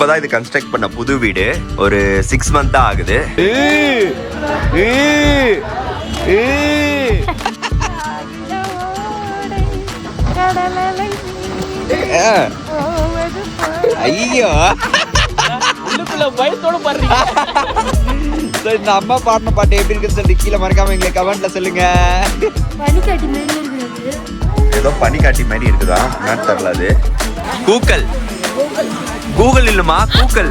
இப்பதான் இது கன்ஸ்ட்ரக்ட் பண்ண புது வீடு. ஒரு சிக்ஸ் மந்த் தான் ஆகுது. ஐயோ. உள்ளுக்குள்ள பயத்தோட பாடுறீங்க. இந்த அம்மா பாடின பாட்டு எப்படி இருக்குன்னு சொல்லி கீழே மறக்காம எங்களை கமெண்ட்ல சொல்லுங்க. ஏதோ பனிக்காட்டி மாதிரி இருக்குதா? என்னன்னு தெரியல அது. கூக்கல் கூகுள். இல்லமா கூக்கல்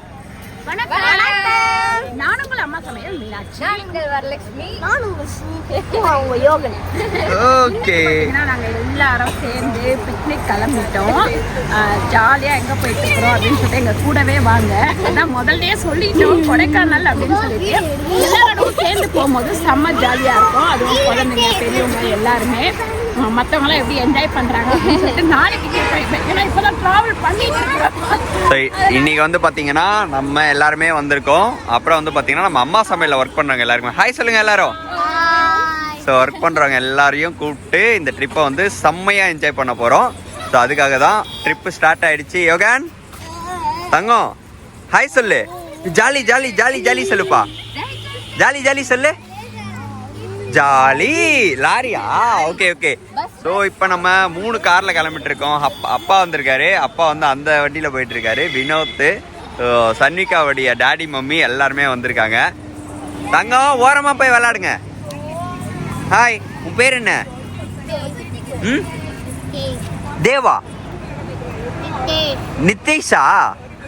நானும் உங்கள் அம்மா சமையல் மீனாட்சி. நான் உங்கள் வரலட்சுமி. நான் உங்கள் ஸ்ரீ. உங்க யோகன். ஓகே. ஏன்னா நாங்கள் எல்லாரும் சேர்ந்து பிக்னிக் கிளம்பிட்டோம். ஜாலியாக எங்கே போயிட்டு இருக்கிறோம் அப்படின்னு சொல்லிட்டு எங்கள் கூடவே வாங்க. அதான் முதல்லயே சொல்லிட்டோம் கொடைக்கானல் அப்படின்னு சொல்லிட்டு. எல்லாரோடும் சேர்ந்து போகும்போது செம்ம ஜாலியாக இருக்கும். அதுவும் குழந்தைங்க பெரியவங்க எல்லாருமே. மற்றவங்களாம் எப்படி என்ஜாய் பண்ணுறாங்க சொல்லிட்டு நாளைக்கு கேட்பேன் ஏன்னா இப்போ தான் ட்ராவல் பண்ணிட்டு இருக்கிறோம் இன்னைக்கு வந்து பாத்தீங்கன்னா நம்ம எல்லாருமே வந்திருக்கோம். அப்புறம் வந்து பாத்தீங்கன்னா நம்ம அம்மா சமையல்ல ஒர்க் பண்றவங்க எல்லாருமே ஹாய் சொல்லுங்க எல்லாரும். ஸோ ஒர்க் பண்றவங்க எல்லாரையும் கூப்பிட்டு இந்த ட்ரிப்பை வந்து செம்மையா என்ஜாய் பண்ண போறோம். ஸோ அதுக்காக தான் ட்ரிப்பு ஸ்டார்ட் ஆயிடுச்சு. யோகன் தங்கம்? ஹாய் சொல்லு. ஜாலி ஜாலி ஜாலி ஜாலி சொல்லுப்பா. ஜாலி ஜாலி சொல்லு. ஜாலி. லாரியா? Okay okay. ஸோ இப்போ நம்ம மூணு காரில் கிளம்பிட்டு இருக்கோம் அப்பா அப்பா வந்திருக்காரு. அப்பா வந்து அந்த வண்டியில் போயிட்டு இருக்காரு வினோத் ஸோ சன்விகாவுடைய டாடி மம்மி எல்லாருமே வந்திருக்காங்க. தங்கம் ஓரமாக போய் விளாடுங்க ஹாய் உன் பேர் என்ன? ம்? தேவா? நித்தேஷா.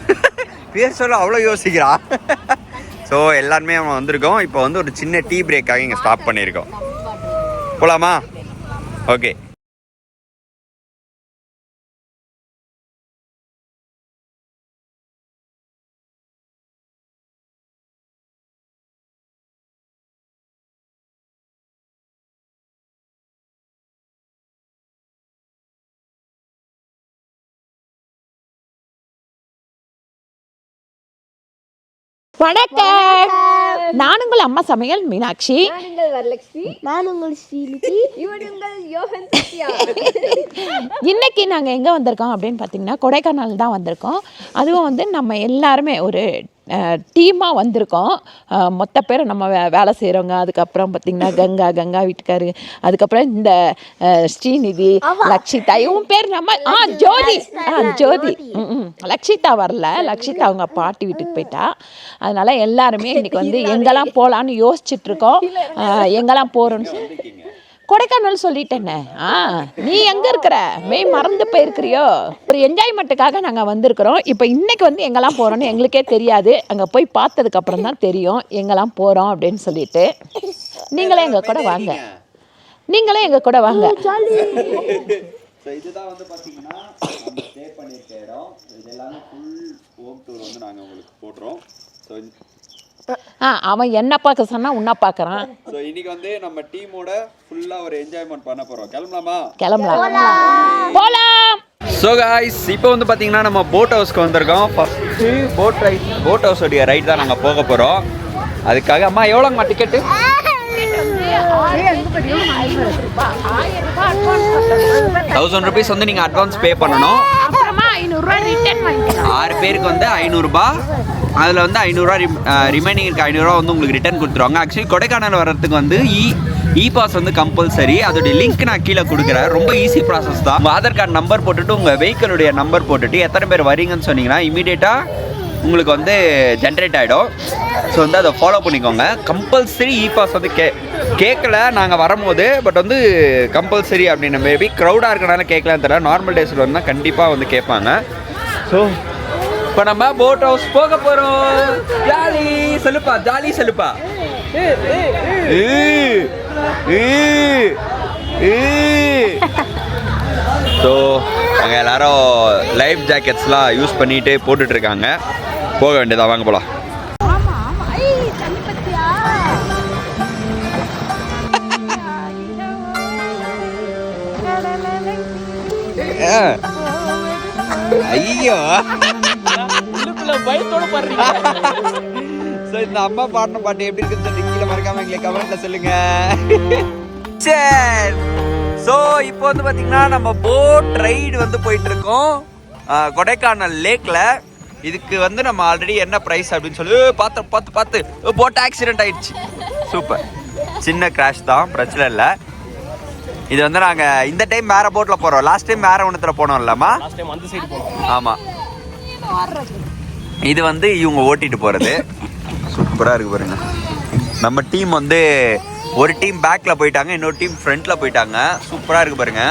பேர் சொல்ல அவ்வளோ யோசிக்கிறா ஸோ எல்லாருமே நம்ம வந்திருக்கோம். இப்போ வந்து ஒரு சின்ன டீ பிரேக்காக இங்கே ஸ்டாப் பண்ணியிருக்கோம் போகலாமா ஓகே வணக்கம். நான் உங்கள் அம்மா சமையல் மீனாட்சி. நான் உங்கள் வரலட்சுமி. நான் உங்கள் உங்கள் யோகன் இன்னைக்கு நாங்கள் எங்கே வந்திருக்கோம் அப்படின்னு பார்த்தீங்கன்னா கொடைக்கானல் தான் வந்திருக்கோம். அதுவும் வந்து நம்ம எல்லாருமே ஒரு டீமாக வந்திருக்கோம். மொத்த பேர் நம்ம வே வேலை செய்கிறவங்க அதுக்கப்புறம் பார்த்திங்கன்னா கங்கா கங்கா வீட்டுக்காரு அதுக்கப்புறம் இந்த ஸ்ரீநிதி லக்ஷிதா இவன் பேர் நம்ம ஆ ஜோதி. ஆ ஜோதி. ம், ம். லக்ஷிதா வரல. லக்ஷிதா அவங்க பாட்டி வீட்டுக்கு போயிட்டா. அதனால எல்லாருமே இன்னைக்கு வந்து எங்கெல்லாம் போகலான்னு யோசிச்சுட்டு இருக்கோம். அஹ், எங்கெல்லாம் போகிறோன்னு கொடைக்கானல் சொல்லிட்டேனே. ஆ நீ எங்க இருக்கிற? மெய் மறந்து போயிருக்கிறியோ? ஒரு என்ஜாய்மெண்ட்டுக்காக நாங்கள் வந்திருக்கிறோம். இப்போ இன்னைக்கு வந்து எங்கெல்லாம் போகிறோன்னு எங்களுக்கே தெரியாது. அங்கே போய் பார்த்ததுக்கு அப்புறம் தான் தெரியும் எங்கெல்லாம் போகிறோம் அப்படின்னு சொல்லிட்டு. நீங்களே எங்கள் கூட வாங்க. நீங்களே எங்கள் கூட வாங்க. ஸோ இதுதான் வந்து பார்த்தீங்கன்னா நம்ம ஸ்டே பண்ணியிருக்க இடம். இது எல்லாமே ஃபுல் ஹோம் டூர் வந்து நாங்கள் உங்களுக்கு போடுறோம் ஸோ அவன் என்ன பார்க்க சொன்னால் உன்னை பார்க்குறான். ஸோ இன்னைக்கு வந்து நம்ம டீமோட ஃபுல்லாக ஒரு என்ஜாய்மெண்ட் பண்ண போகிறோம் கிளம்பலாமா? கிளம்பலாம். போகலாம் ஸோ காய்ஸ் இப்போ வந்து பார்த்தீங்கன்னா நம்ம போட் ஹவுஸ்க்கு வந்திருக்கோம். ஃபஸ்ட்டு போட் ரைட் போட் ஹவுஸோடைய ரைட் தான் நாங்கள் போக போகிறோம் அதுக்காக அம்மா எவ்வளோங்கம்மா டிக்கெட்டு தௌசண்ட் ருபீஸ் வந்து நீங்கள் அட்வான்ஸ் பே பண்ணணும். ஆறு பேருக்கு வந்து ஐநூறுரூபா அதில் வந்து ஐநூறுரூவா ரிமைனிங் இருக்க ஐநூறுரூவா வந்து உங்களுக்கு ரிட்டர்ன் கொடுத்துருவாங்க. ஆக்சுவலி கொடைக்கானல் வர்றதுக்கு வந்து இ இ பாஸ் வந்து கம்பல்சரி அதோடைய லிங்க் நான் கீழே கொடுக்குறேன். ரொம்ப ஈஸி ப்ராசஸ் தான். உங்கள் ஆதார் கார்டு நம்பர் போட்டுட்டு உங்கள் வெஹிக்கிளுடைய நம்பர் போட்டுட்டு எத்தனை பேர் வரீங்கன்னு சொன்னீங்கன்னா இமீடியட்டாக உங்களுக்கு வந்து ஜென்ரேட் ஆகிடும் ஸோ வந்து அதை ஃபாலோ பண்ணிக்கோங்க. கம்பல்சரி இ பாஸ் வந்து கே கேட்கல நாங்கள் வரும்போது பட் வந்து கம்பல்சரி அப்படின்னு மேபி க்ரௌடாக இருக்கனால கேட்கலான்னு தெரியல. நார்மல் டேஸில் வந்தால் கண்டிப்பாக வந்து கேட்பாங்க. ஸோ இப்போ நம்ம போட் ஹவுஸ் போக போகிறோம் ஜாலி சொல்லுப்பா ஜாலி ஏ. ஸோ அங்கே எல்லாரும் லைஃப் ஜாக்கெட்ஸ்லாம் யூஸ் பண்ணிட்டு போட்டுட்டு இருக்காங்க. போக வேண்டியதா வாங்க ஆமா ஐய். பயத்தோட பாடுறீங்க. ஸோ இந்த அம்மா பாடின பாட்டு எப்படி இருக்குன்னு சொல்லி கீழே மறக்காம எங்களுக்கு கமெண்ட்ல சொல்லுங்க. சரி. ஸோ இப்போ வந்து பார்த்தீங்கன்னா நம்ம போட் ரைடு வந்து போயிட்டு இருக்கோம் கொடைக்கானல் லேக்ல இதுக்கு வந்து நம்ம ஆல்ரெடி என்ன ப்ரைஸ் அப்படின்னு சொல்லி பார்த்து பார்த்து பார்த்து. போட் ஆக்சிடென்ட் ஆயிடுச்சு. சூப்பர் சின்ன கிராஷ் தான் பிரச்சனை இல்லை. இது வந்து நாங்கள் இந்த டைம் வேற போட்டில் போகிறோம் லாஸ்ட் டைம் வேற ஒன்றுத்தில் போனோம் இல்லம்மா லாஸ்ட் டைம் அந்த சைடு போனோம். ஆமாம் இது வந்து இவங்க ஓட்டிட்டு போறது. சூப்பரா இருக்கு பாருங்க. நம்ம டீம் வந்து ஒரு டீம் பேக்ல போயிட்டாங்க இன்னொரு டீம் ஃப்ரண்ட்ல போயிட்டாங்க. சூப்பரா இருக்கு பாருங்க.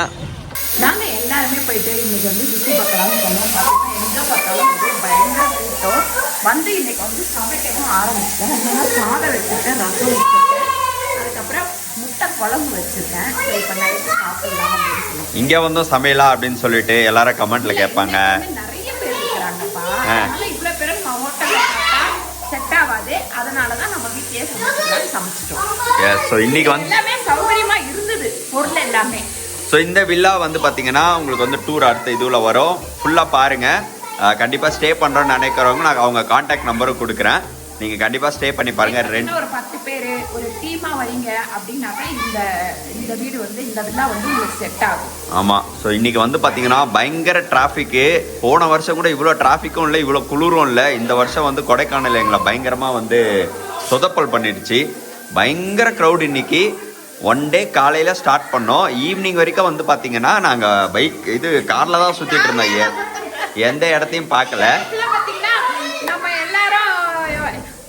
நாங்கள் எல்லாருமே போயிட்டு இன்னைக்கு வந்து சுற்றி பார்க்கலாம்னு சொன்னோம் பார்த்தீங்கன்னா எங்கே பார்த்தாலும் ஒரே பயங்கர கூட்டம். வந்து இன்னைக்கு வந்து சமைக்கவும் ஆரம்பிச்சிட்டேன். என்னன்னா சாதம் வச்சுருக்கேன் ரசம் வச்சுருக்கேன். அதுக்கப்புறம் முட்டை குழம்பு வச்சுருக்கேன். ஸோ இப்போ நைட்டு சாப்பிடலாம் அப்படின்னு சொல்லி இங்க வந்து சமையலா அப்படின்னு சொல்லிட்டு எல்லாரும் கமெண்ட்ல கேட்பாங்க. நிறைய பேர் இருக்கிறாங்கப்பா ஆ. அதனால இவ்வளோ பேரும் நம்ம ஹோட்டலில் சாப்பிட்டா செட் ஆகாது அதனால தான் நம்ம வீட்லயே சமைச்சிக்கலாம் சமைச்சிட்டோம். எஸ் ஸோ இன்னைக்கு வந்து எல்லாமே சௌகரியமா இருந்தது. பொருள் எல்லாமே. ஸோ இந்த வில்லா வந்து பார்த்தீங்கன்னா உங்களுக்கு வந்து டூர் அடுத்த இதுவில் வரும். ஃபுல்லாக பாருங்க. கண்டிப்பாக ஸ்டே பண்ணுறோன்னு நினைக்கிறவங்க நான் அவங்க காண்டாக்ட் நம்பரும் கொடுக்குறேன். நீங்கள் கண்டிப்பாக ஸ்டே பண்ணி பாருங்க. ரெண்ட் ஒரு பத்து பேர் ஒரு டீமா வரீங்க அப்படின்னாக்கா இந்த இந்த வீடு வந்து இந்த வில்லா வந்து உங்களுக்கு செட் ஆகும். ஆமாம் ஸோ இன்னைக்கு வந்து பார்த்தீங்கன்னா பயங்கர டிராஃபிக்கு போன வருஷம் கூட இவ்வளோ டிராஃபிக்கும் இல்லை இவ்வளோ குளிரும் இல்லை. இந்த வருஷம் வந்து கொடைக்கானல் எங்களை பயங்கரமாக வந்து சொதப்பல் பண்ணிடுச்சு. பயங்கர க்ரௌட் இன்னைக்கு. ஒன் டே காலையில் ஸ்டார்ட் பண்ணோம். ஈவினிங் வரைக்கும் வந்து பார்த்தீங்கன்னா நாங்கள் பைக் இது காரில் தான் சுற்றிட்டு இருந்தோம். எந்த இடத்தையும் பார்க்கல இதுல பாத்தீங்கன்னா நம்ம எல்லாரும்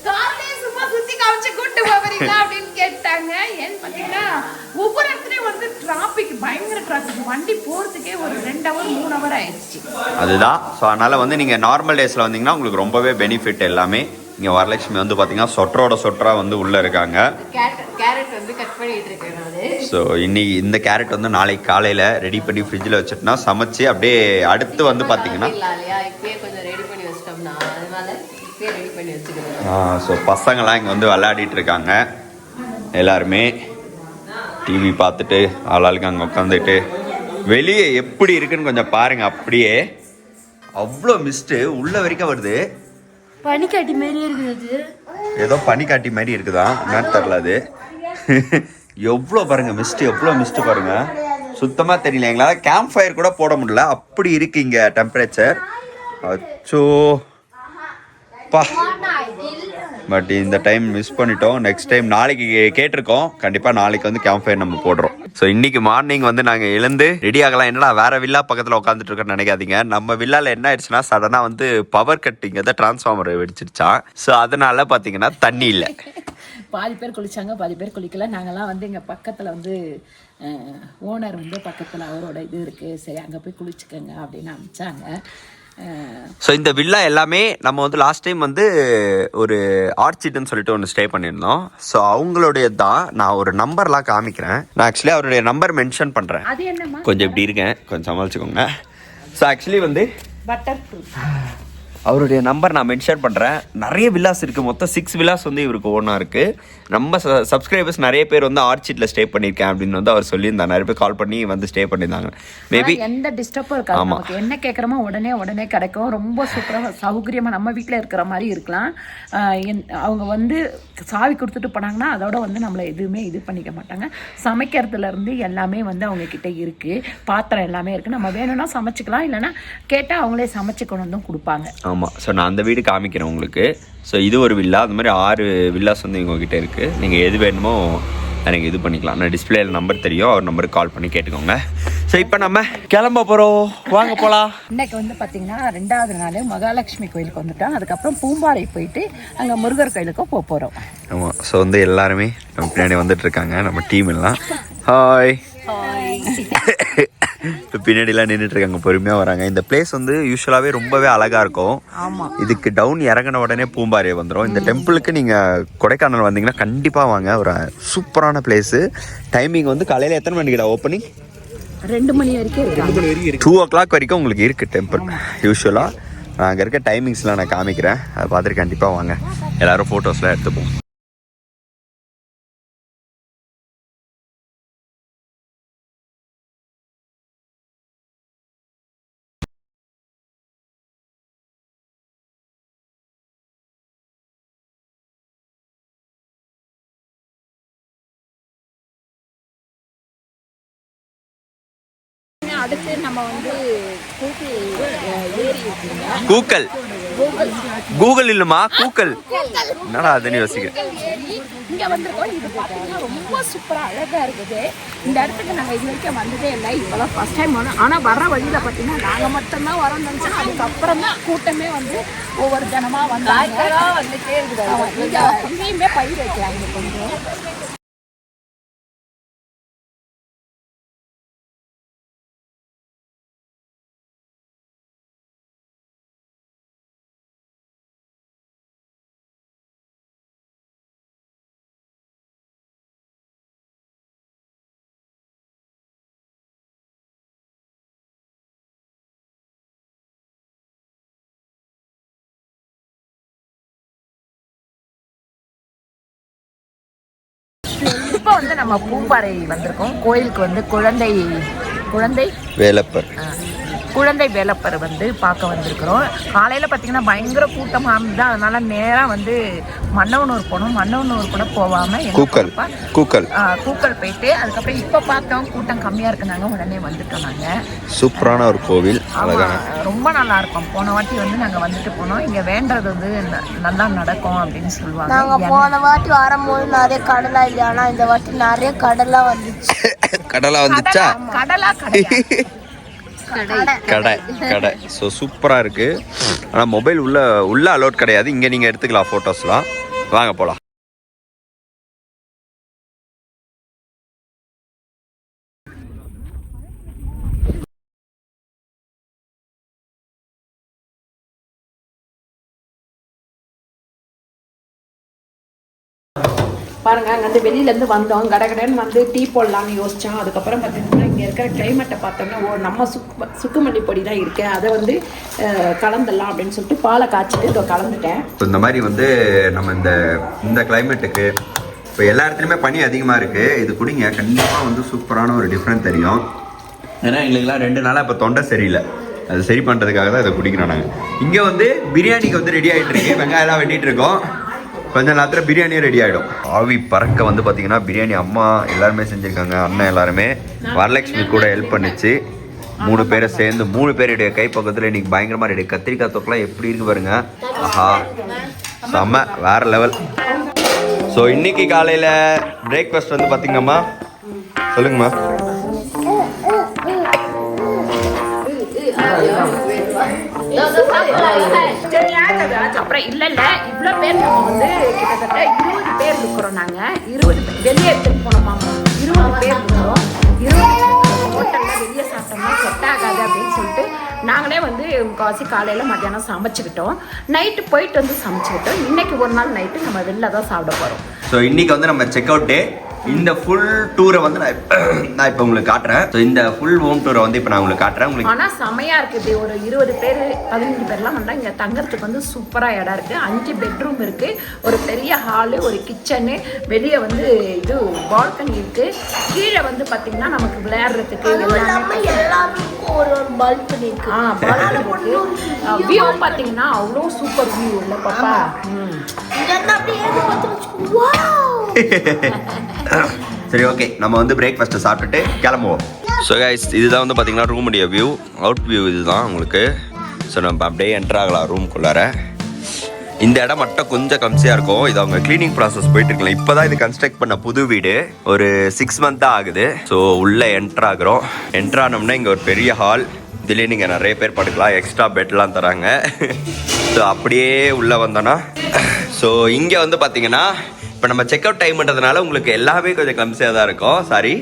கார்லயே சும்மா சுத்தி காமிச்சு கூட்டு போவீங்களா அப்படின்னு கேட்டாங்க? ஏன்னு பாத்தீங்கன்னா ஒவ்வொரு இடத்துலயும் வந்து டிராபிக் பயங்கர டிராபிக் வண்டி போறதுக்கே ஒரு ரெண்டு ஹவர் மூணு ஹவர் ஆயிடுச்சு. அதுதான். ஸோ அதனால் வந்து நீங்கள் நார்மல் டேஸில் வந்தீங்கன்னா உங்களுக்கு ரொம்பவே பெனிஃபிட் எல்லாமே. இங்கே வரலட்சுமி வந்து பார்த்தீங்கன்னா சொட்டரோட சொட்டராக வந்து உள்ளே இருக்காங்க. ஸோ இன்னைக்கு இந்த கேரட் வந்து நாளைக்கு காலையில் ரெடி பண்ணி ஃப்ரிட்ஜில் வச்சுட்டுனா சமைச்சு அப்படியே அடுத்து வந்து பார்த்தீங்கன்னா இல்லையா இப்பயே கொஞ்சம் ரெடி பண்ணி வச்சிட்டோம்னா அதனால இப்பயே ரெடி பண்ணி வச்சுக்கிறேன் ஸோ பசங்களாம் இங்கே வந்து விளையாடிட்டு இருக்காங்க. எல்லாருமே டிவி பார்த்துட்டு ஆளாளுக்கு அங்கே உட்காந்துட்டு வெளியே எப்படி இருக்குன்னு கொஞ்சம் பாருங்க அப்படியே. அவ்வளோ மிஸ்ட்டு உள்ள வரைக்கும் வருது. பனிக்காட்டி மாதிரியே இருக்குது ஏதோ பனிக்காட்டி மாதிரி இருக்குதா? என்னன்னு தெரில அது. எவ்வளோ பாருங்க மிஸ்ட் எவ்வளோ மிஸ்ட் பாருங்க. சுத்தமாக தெரியல எங்களால் கேம்ப் ஃபயர் கூட போட முடியல. அப்படி இருக்கு இங்கே டெம்பரேச்சர் அச்சோ. அப்பா பட் இந்த டைம் மிஸ் பண்ணிட்டோம். நெக்ஸ்ட் டைம் நாளைக்கு கேட்டிருக்கோம். கண்டிப்பாக நாளைக்கு வந்து கேம்ப் ஃபயர் நம்ம போடுறோம். ஸோ இன்னைக்கு மார்னிங் வந்து நாங்கள் எழுந்து ரெடி ஆகலாம். என்னடா வேற வில்லா பக்கத்தில் உட்காந்துட்டு இருக்கோன்னு நினைக்காதீங்க. நம்ம வில்லால என்ன ஆயிடுச்சுன்னா சடனாக வந்து பவர் கட்டிங் தான் டிரான்ஸ்ஃபார்மர் வெடிச்சிருச்சான் ஸோ அதனால பார்த்தீங்கன்னா தண்ணி இல்லை. பாதி பேர் குளிச்சாங்க பாதி பேர் குளிக்கல. நாங்கள்லாம் வந்து எங்கள் பக்கத்தில் வந்து ஓனர் வந்து பக்கத்தில் அவரோட இது இருக்குது சரி அங்கே போய் குளிச்சுக்கோங்க அப்படின்னு அனுப்பிச்சாங்க. ஸோ இந்த வில்லா எல்லாமே நம்ம வந்து லாஸ்ட் டைம் வந்து ஒரு ஆர்ச்சிட்னு சொல்லிட்டு ஒன்று ஸ்டே பண்ணியிருந்தோம். ஸோ அவங்களுடைய தான் நான் ஒரு நம்பர்லாம் காமிக்கிறேன். நான் ஆக்சுவலி அவருடைய நம்பர் மென்ஷன் பண்ணுறேன் கொஞ்சம் இப்படி இருக்கேன். கொஞ்சம் சமாளிச்சுக்கோங்க. ஸோ ஆக்சுவலி வந்து பட்டர் அவருடைய நம்பர் நான் மென்ஷன் பண்ணுறேன் நிறைய வில்லாஸ் இருக்குது மொத்தம் சிக்ஸ் வில்லாஸ் வந்து இவருக்கு ஓனாக இருக்குது நம்ம சப்ஸ்கிரைபர்ஸ் நிறைய பேர் வந்து ஆர்ச்சிட்டில் ஸ்டே பண்ணியிருக்கேன் அப்படின்னு வந்து அவர் சொல்லியிருந்தார். நிறைய பேர் கால் பண்ணி வந்து ஸ்டே பண்ணியிருந்தாங்க. மேபி எந்த டிஸ்டர்பும் இருக்காது. ஆமா. நமக்கு என்ன கேட்குறோமோ உடனே உடனே கிடைக்கும். ரொம்ப சூப்பராக சௌகரியமாக நம்ம வீட்டில் இருக்கிற மாதிரி இருக்கலாம். அவங்க வந்து சாவி கொடுத்துட்டு போனாங்கன்னா அதோட வந்து நம்மளை எதுவுமே இது பண்ணிக்க மாட்டாங்க. சமைக்கிறதுல இருந்து எல்லாமே வந்து அவங்க கிட்ட இருக்கு. பாத்திரம் எல்லாமே இருக்கு. நம்ம வேணும்னா சமைச்சுக்கலாம். இல்லைன்னா கேட்டால் அவங்களே சமைச்சு கொண்டு வந்தும் கொடுப்பாங்க. ஆமாம் ஸோ நான் அந்த வீடு காமிக்கிறேன் உங்களுக்கு. ஸோ இது ஒரு வில்லா அந்த மாதிரி ஆறு வில்லாஸ் வந்து உங்ககிட்ட இருக்குது நீங்கள் எது வேணுமோ எனக்கு இது பண்ணிக்கலாம். நான் டிஸ்பிளேல நம்பர் தெரியும். அவர் நம்பருக்கு கால் பண்ணி கேட்டுக்கோங்க. ஸோ இப்போ நம்ம கிளம்ப போகிறோம் வாங்க போகலாம் இன்னைக்கு வந்து பார்த்தீங்கன்னா ரெண்டாவது நாள் மகாலட்சுமி கோயிலுக்கு வந்துட்டோம். அதுக்கப்புறம் பூம்பாறை போயிட்டு அங்கே முருகர் கோயிலுக்கு போக போகிறோம் ஆமாம் ஸோ வந்து எல்லாருமே நம்ம பின்னாடி வந்துட்டு இருக்காங்க. நம்ம டீம் எல்லாம். ஹாய் இப்போ பின்னாடிலாம் நின்றுட்டு இருக்காங்க பொறுமையாக வராங்க. இந்த பிளேஸ் வந்து யூஸ்வலாகவே ரொம்பவே அழகாக இருக்கும். இதுக்கு டவுன் இறங்கின உடனே பூம்பாறை வந்துடும் இந்த டெம்பிளுக்கு நீங்கள் கொடைக்கானல் வந்தீங்கன்னா கண்டிப்பாக வாங்க. ஒரு சூப்பரான பிளேஸு டைமிங் வந்து காலையில் எத்தனை மணிக்குடா ஓப்பனிங் ரெண்டு மணி வரைக்கும் டூ ஓ கிளாக் வரைக்கும் உங்களுக்கு இருக்குது டெம்பிள் யூஸ்வலாக நான் அங்கே இருக்க டைமிங்ஸ்லாம் நான் காமிக்கிறேன். அதை பார்த்துட்டு கண்டிப்பாக வாங்க. எல்லாரும் ஃபோட்டோஸ்லாம் எடுத்துப்போம். அடுத்து நம்ம வந்து கூக்கல். கூகுள் இல்லைம்மா கூக்கல். என்னடா அதுன்னு யோசிக்க? இங்க வந்திருக்கோம். இது பார்த்தீங்கன்னா ரொம்ப சூப்பரா அழகா இருக்குது. இந்த இடத்துக்கு நாங்க இது வரைக்கும் வந்ததே இல்லை. இப்போதான் ஃபர்ஸ்ட் டைம் வரோம் ஆனா வர வழியில பார்த்தீங்கன்னா நாங்க மட்டும்தான் வரோம்னு நினைச்சோம். அதுக்கப்புறம் தான் கூட்டமே வந்து ஒவ்வொரு ஜனமா வந்தாங்க. வந்துட்டே இருக்குது. இங்க இங்கேயுமே பயிர் வைக்கிறாங்க கொஞ்சம் வந்து நம்ம பூம்பாறை வந்திருக்கோம். கோயிலுக்கு வந்து குழந்தை குழந்தை. வேலப்பர். குழந்தை வேலப்பர் வந்து பார்க்க வந்திருக்கிறோம். காலையில் பார்த்தீங்கன்னா பயங்கர கூட்டமாக இருந்தது அதனால நேராக வந்து மன்னவனூர் போனோம். மன்னவனூர் கூட போகாமல் கூக்கல். கூக்கல். கூக்கல் போயிட்டு அதுக்கப்புறம் இப்போ பார்த்தோம் கூட்டம் கம்மியாக இருக்குனாங்க. உடனே வந்துட்டோம் நாங்கள் சூப்பரான ஒரு கோவில். ரொம்ப நல்லா இருக்கும். போன வாட்டி வந்து நாங்கள் வந்துட்டு போனோம். இங்கே வேண்டது வந்து ந- நல்லா நடக்கும் அப்படின்னு சொல்லுவாங்க. நாங்க போன வாட்டி வரும்போது நிறைய கடலா இல்லை ஆனா இந்த வாட்டி நிறைய கடலா வந்துச்சு. கடலா வந்துச்சா? கடலா கடையா கடை. கடை. ஸோ சூப்பராக இருக்குது ஆனால் மொபைல் உள்ள உள்ள அலோட் கிடையாது. இங்கே நீங்கள் எடுத்துக்கலாம் ஃபோட்டோஸ்லாம் வாங்க போகலாம் பாருங்க அங்கேருந்து வெளியிலேருந்து வந்தோம். கடகடன்னு வந்து டீ போடலாம்னு யோசித்தோம் அதுக்கப்புறம் பார்த்தீங்கன்னா இங்கே இருக்கிற கிளைமேட்டை பார்த்தோம்னா ஓ நம்ம சுக்கு சுக்குமல்லி பொடி தான் இருக்கேன் அதை வந்து கலந்துடலாம் அப்படின்னு சொல்லிட்டு பாலை காய்ச்சிட்டு இப்போ கலந்துட்டேன். இந்த மாதிரி வந்து நம்ம இந்த இந்த கிளைமேட்டுக்கு இப்போ எல்லா இடத்துலையுமே பனி அதிகமாக இருக்குது இது குடிங்க. கண்டிப்பாக வந்து சூப்பரான ஒரு டிஃப்ரெண்ட் தெரியும். ஏன்னா எங்களுக்குலாம் ரெண்டு நாளாக இப்போ தொண்டை சரியில்லை. அது சரி பண்ணுறதுக்காக தான் இதை குடிக்கிறோம் நாங்கள் இங்கே வந்து பிரியாணிக்கு வந்து ரெடி ஆகிட்டு இருக்கு. வெங்காயம்லாம் வெட்டிட்டு இருக்கோம். கொஞ்ச நேரத்தில் பிரியாணியும் ரெடி ஆகிடும் ஆவி பறக்க வந்து பார்த்தீங்கன்னா பிரியாணி அம்மா எல்லாருமே செஞ்சுருக்காங்க அண்ணன் எல்லாருமே. வரலட்சுமி கூட ஹெல்ப் பண்ணுச்சு. மூணு பேரை சேர்ந்து மூணு பேருடைய கைப்பக்கத்தில் இன்னைக்கு பயங்கரமாக ரெடி கத்திரிக்காய் தொக்கெல்லாம் எப்படி இருக்கு பாருங்க. ஆஹா செம்ம வேற லெவல் ஸோ இன்னைக்கு காலையில் பிரேக்ஃபாஸ்ட் வந்து பார்த்தீங்கம்மா சொல்லுங்கம்மா. அதுக்கப்புறம் இல்லை இல்லை இவ்வளோ பேர் நம்ம வந்து கிட்டத்தட்ட இருபது பேர் இருக்கிறோம் நாங்கள் இருபது வெளியே எடுத்துட்டு போனோமா? இருபது பேர் இருக்கிறோம். இருபது ஹோட்டலில் வெளியே சாப்பிட்டோம்னா செட் ஆகாது அப்படின்னு சொல்லிட்டு நாங்களே வந்து முக்கால்வாசி காலையில் மத்தியானம் சமைச்சுக்கிட்டோம். நைட்டு போயிட்டு வந்து சமைச்சுக்கிட்டோம். இன்னைக்கு ஒரு நாள் நைட்டு நம்ம வெளில தான் சாப்பிட போகிறோம் ஸோ இன்னைக்கு வந்து நம்ம செக் அவுட் டே இந்த ஃபுல் டூரை வந்து நான் நான் இப்போ உங்களுக்கு காட்டுறேன். ஸோ இந்த ஃபுல் ஹோம் டூரை வந்து இப்போ நான் உங்களுக்கு காட்டுறேன். உங்களுக்கு ஆனா செமையா இருக்கு இப்படி ஒரு இருபது பேர் பதினஞ்சு பேர்லாம் வந்தா இங்க தங்கறதுக்கு வந்து சூப்பரா இடம் இருக்கு. அஞ்சு பெட்ரூம் இருக்கு. ஒரு பெரிய ஹாலு ஒரு கிச்சனு வெளியே வந்து இது பால்கனி இருக்கு. கீழே வந்து பாத்தீங்கன்னா நமக்கு விளையாடுறதுக்கு எல்லாமே எல்லாருக்கும் ஒரு ஒரு பல்ப் இருக்கு. ஆ பால்கனி இருக்கு. வியூ பாத்தீங்கன்னா அவ்வளோ சூப்பர் வியூ இல்ல பாப்பா. ம். இங்க இருந்து அப்படியே பார்த்து வாவ் சரி ஓகே நம்ம வந்து பிரேக்ஃபாஸ்ட்டை சாப்பிட்டுட்டு கிளம்புவோம். ஸோ கைஸ் இதுதான் வந்து பார்த்தீங்கன்னா ரூமுடைய வியூ அவுட் வியூ இதுதான் உங்களுக்கு. ஸோ நம்ம அப்படியே என்ட்ரு ஆகலாம் ரூம்குள்ளார இந்த இடம் மட்டும் கொஞ்சம் கம்சியாக இருக்கும். இது அவங்க க்ளீனிங் ப்ராசஸ் போயிட்டு இருக்கலாம் இப்போ தான் இது கன்ஸ்ட்ரக்ட் பண்ண புது வீடு. ஒரு சிக்ஸ் மந்த் தான் ஆகுது. ஸோ உள்ளே என்ட்ரு ஆகிறோம். என்ட்ரு ஆனோம்னா இங்கே ஒரு பெரிய ஹால் இதுலேயே நீங்கள் நிறைய பேர் படுக்கலாம். எக்ஸ்ட்ரா பெட்லாம் தராங்க. ஸோ அப்படியே உள்ளே வந்தோன்னா ஸோ இங்கே வந்து பார்த்தீங்கன்னா இப்போ நம்ம செக் அவுட் டைம்ன்றதுனால உங்களுக்கு எல்லாமே கொஞ்சம் கம்சியாக தான் இருக்கும். சாரி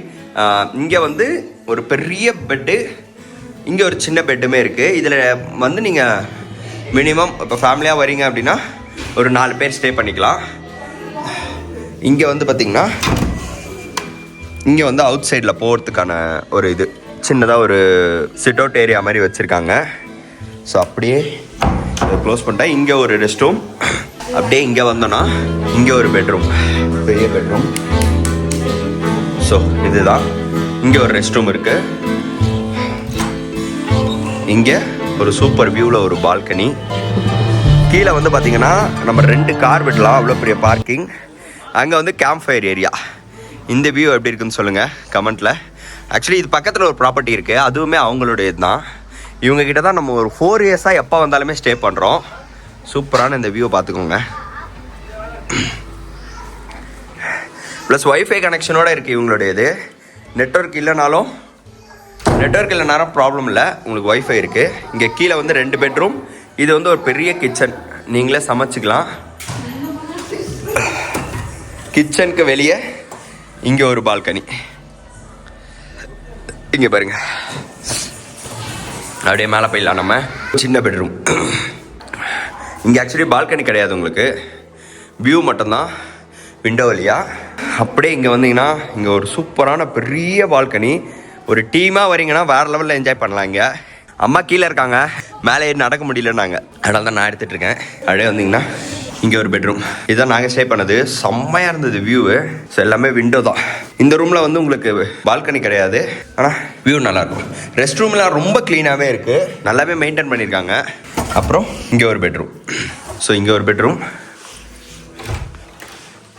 இங்கே வந்து ஒரு பெரிய பெட்டு இங்கே ஒரு சின்ன பெட்டுமே இருக்குது இதில் வந்து நீங்கள் மினிமம் இப்போ ஃபேமிலியாக வரீங்க அப்படின்னா ஒரு நாலு பேர் ஸ்டே பண்ணிக்கலாம். இங்கே வந்து பார்த்திங்கன்னா இங்கே வந்து அவுட் சைடில் போகிறதுக்கான ஒரு இது. சின்னதாக ஒரு சிட் அவுட் ஏரியா மாதிரி வச்சுருக்காங்க. ஸோ அப்படியே க்ளோஸ் பண்ணிட்டேன் இங்கே ஒரு ரெஸ்ட் ரூம் அப்படியே இங்கே வந்தோன்னா இங்கே ஒரு பெட்ரூம் பெரிய பெட்ரூம் ஸோ இதுதான். இங்கே ஒரு ரெஸ்ட் ரூம் இருக்குது இங்கே ஒரு சூப்பர் வியூவில் ஒரு பால்கனி கீழே வந்து பார்த்தீங்கன்னா நம்ம ரெண்டு கார் விடலாம் அவ்வளோ பெரிய பார்க்கிங் அங்கே வந்து கேம்ப் ஃபயர் ஏரியா இந்த வியூ எப்படி இருக்குன்னு சொல்லுங்கள் கமெண்ட்டில் ஆக்சுவலி இது பக்கத்தில் ஒரு ப்ராப்பர்ட்டி இருக்குது அதுவுமே அவங்களுடையது தான் இவங்கக்கிட்ட தான் நம்ம ஒரு ஃபோர் இயர்ஸாக எப்போ வந்தாலுமே ஸ்டே பண்ணுறோம் சூப்பரான இந்த வியூவை பார்த்துக்கோங்க. ப்ளஸ் ஒய்ஃபை கனெக்ஷனோடு இருக்குது இவங்களுடையது. நெட்ஒர்க் இல்லைனாலும் நெட்ஒர்க் இல்லைனாலும் ப்ராப்ளம் இல்லை. உங்களுக்கு ஒய்ஃபை இருக்குது இங்கே கீழே வந்து ரெண்டு பெட்ரூம் இது வந்து ஒரு பெரிய கிச்சன் நீங்களே சமைச்சிக்கலாம். கிச்சனுக்கு வெளியே இங்கே ஒரு பால்கனி இங்கே பாருங்க. அப்படியே மேலே போயிடலாம் நம்ம. சின்ன பெட்ரூம் இங்கே ஆக்சுவலி பால்கனி கிடையாது உங்களுக்கு. வியூ மட்டும்தான். விண்டோ வழியாக அப்படியே இங்கே வந்தீங்கன்னா இங்கே ஒரு சூப்பரான பெரிய பால்கனி ஒரு டீமாக வரீங்கன்னா வேறு லெவலில் என்ஜாய் பண்ணலாம் இங்கே. அம்மா கீழே இருக்காங்க. மேலே ஏறி நடக்க முடியலன்னாங்க. அதனால தான் நான் எடுத்துகிட்டு இருக்கேன். அப்படியே வந்தீங்கன்னா இங்கே ஒரு பெட்ரூம் இதான் நாங்கள் ஸ்டே பண்ணது. செம்மையாக இருந்தது வியூவு ஸோ எல்லாமே விண்டோ தான். இந்த ரூமில் வந்து உங்களுக்கு பால்கனி கிடையாது. ஆனால் வியூ நல்லாயிருக்கும் ரெஸ்ட் ரூம்லாம் ரொம்ப க்ளீனாகவே இருக்குது நல்லாவே மெயின்டைன் பண்ணியிருக்காங்க. அப்புறம் இங்கே ஒரு பெட்ரூம் ஸோ இங்கே ஒரு பெட்ரூம்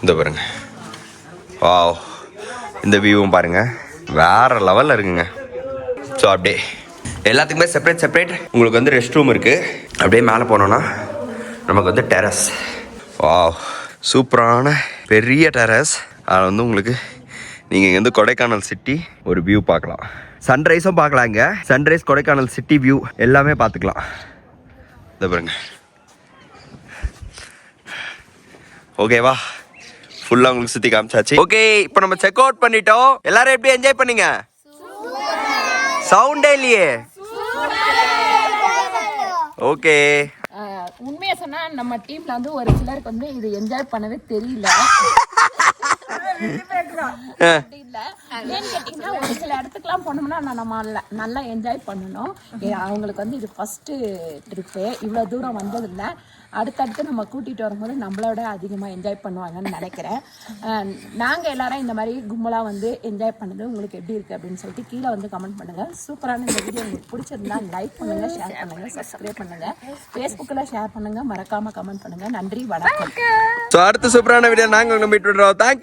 இந்த பாருங்க. வாவ் இந்த வியூவும் பாருங்க. வேற லெவலில் இருக்குங்க. ஸோ அப்படியே எல்லாத்துக்குமே செப்பரேட் செப்பரேட் உங்களுக்கு வந்து ரெஸ்ட் ரூம் இருக்குது அப்படியே மேலே போனோன்னா நமக்கு வந்து டெரஸ் வாவ் சூப்பரான பெரிய டெரஸ் அதில் வந்து உங்களுக்கு நீங்கள் இங்கே வந்து கொடைக்கானல் சிட்டி ஒரு வியூ பார்க்கலாம். சன்ரைஸும் பார்க்கலாம் இங்கே. சன்ரைஸ் கொடைக்கானல் சிட்டி வியூ எல்லாமே பார்த்துக்கலாம். இந்த பாருங்க. ஓகேவா ஃபுல்லா உங்களுக்கு சுத்தி காமிச்சாச்சு. ஓகே இப்போ நம்ம செக் அவுட் பண்ணிட்டோம். எல்லாரும் எப்படி என்ஜாய் பண்ணீங்க? சவுண்டே இல்லையே. ஓகே உண்மையை சொன்னா நம்ம டீம்ல வந்து ஒரு சிலருக்கு வந்து இது என்ஜாய் பண்ணவே தெரியல. அப்படி இல்ல. ஏன்னு கேட்டீங்கன்னா ஒரு சில இடத்துக்குலாம் போனோம்னா நம்ம நல்ல- நல்லா என்ஜாய் பண்ணணும். அவங்களுக்கு வந்து இது ஃபர்ஸ்ட் ட்ரிப்பு இவ்வளோ தூரம் வந்ததில்லை. அடுத்தடுத்து நம்ம கூட்டிட்டு வரும்போது நம்மளோட அதிகமாக என்ஜாய் பண்ணுவாங்கன்னு நினைக்கிறேன். அஹ், நாங்க எல்லாரும் இந்த மாதிரி கும்பலா வந்து என்ஜாய் பண்ணது உங்களுக்கு எப்படி இருக்கு அப்படின்னு சொல்லிட்டு கீழே வந்து கமெண்ட் பண்ணுங்க. சூப்பரான இந்த வீடியோ உங்களுக்கு பிடிச்சிருந்தா லைக் பண்ணுங்க ஷேர் பண்ணுங்க சப்ஸ்கிரைப் பண்ணுங்க. ஃபேஸ்புக்கில் ஷேர் பண்ணுங்க மறக்காம கமெண்ட் பண்ணுங்க. நன்றி வணக்கம். ஸோ அடுத்த சூப்பரான வீடியோ நாங்கள் உங்களை மீட் பண்ணுறோம் தேங்க்யூ